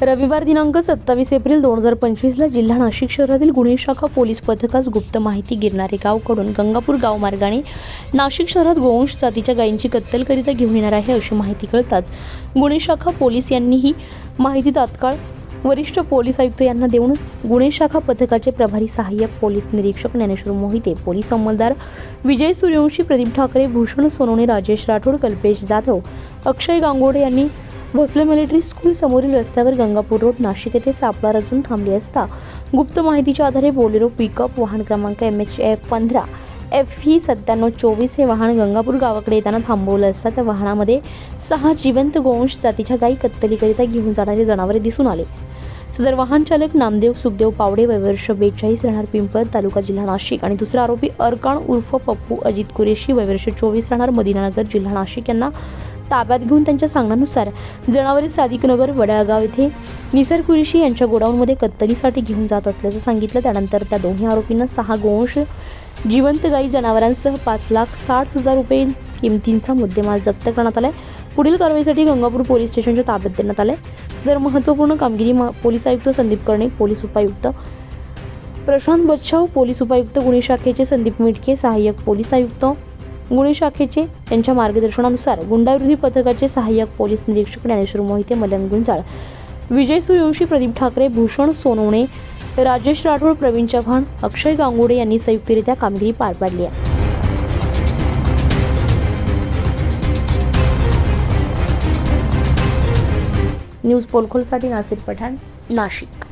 रविवार दिनांक सत्तावीस एप्रिल दोन हजार पंचवीसला जिल्हा नाशिक शहरातील गुन्हे शाखा पोलीस पथकास गुप्त माहिती गिरणारे गावकडून गंगापूर गाव मार्गाने नाशिक शहरात गोवंश जातीच्या गायींची कत्तलकरिता घेऊन येणार आहे अशी माहिती कळताच गुन्हे शाखा पोलीस यांनी ही माहिती तात्काळ वरिष्ठ पोलीस आयुक्त यांना देऊन गुन्हे शाखा पथकाचे प्रभारी सहाय्यक पोलीस निरीक्षक ज्ञानेश्वर मोहिते पोलीस अंमलदार विजय सूर्यवंशी प्रदीप ठाकरे भूषण सोनवणे राजेश राठोड कल्पेश जाधव अक्षय गांगोडे यांनी भोसले मिलिटरी स्कूल समोरील रस्त्यावर गंगापूर रोड नाशिक येथे सापळा रचून थांबली असता. गुप्त माहितीच्या आधारे बोलेरो पिकअप वाहन क्रमांक एम एच एफ पंधरा एफ ही सत्त्याण्णव चोवीस हे वाहन गंगापूर गावाकडे येताना थांबवलं असता. त्या वाहनामध्ये सहा जिवंत गोवंश जातीच्या गायी कत्तलीकरिता घेऊन जाणारे जनावरे दिसून आले. सदर वाहन चालक नामदेव सुखदेव पावडे वयवर्ष बेचाळीस राहणार पिंपळ तालुका जिल्हा नाशिक. आणि दुसरा आरोपी अरकाण उर्फ पप्पू अजित कुरेशी वयवर्ष चोवीस राहणार मदिनानगर जिल्हा नाशिक यांना ताब्यात घेऊन त्यांच्या सांगण्यानुसार जनावरे सादिकनगर वडाळगाव येथे निसर कुरेशी यांच्या गोडाऊनमध्ये कत्तलीसाठी घेऊन जात असल्याचं सांगितलं. त्यानंतर त्या दोन्ही आरोपींना सहा गोवंश जिवंत गाई जनावरांसह पाच लाख साठ हजार रुपये किमतींचा मुद्देमाल जप्त करण्यात आलाय. पुढील कारवाईसाठी गंगापूर पोलीस स्टेशनच्या ताब्यात देण्यात आलंय. तर महत्त्वपूर्ण कामगिरी पोलीस आयुक्त संदीप कर्णे पोलीस उपायुक्त प्रशांत बच्छाव पोलीस उपायुक्त गुन्हे शाखेचे संदीप मिटके सहाय्यक पोलीस आयुक्त गुन्हे शाखेचे त्यांच्या मार्गदर्शनानुसार गुंडाविरोधी पथकाचे सहाय्यक पोलीस निरीक्षक ज्ञानेश्वर मोहिते मलन गुंजाळ विजय सूर्यवंशी प्रदीप ठाकरे भूषण सोनवणे राजेश राठोड प्रवीण चव्हाण अक्षय गांगुडे यांनी संयुक्तरित्या कामगिरी पार पाडली आहे. न्यूज पोलखोलसाठी नासिर पठाण नाशिक.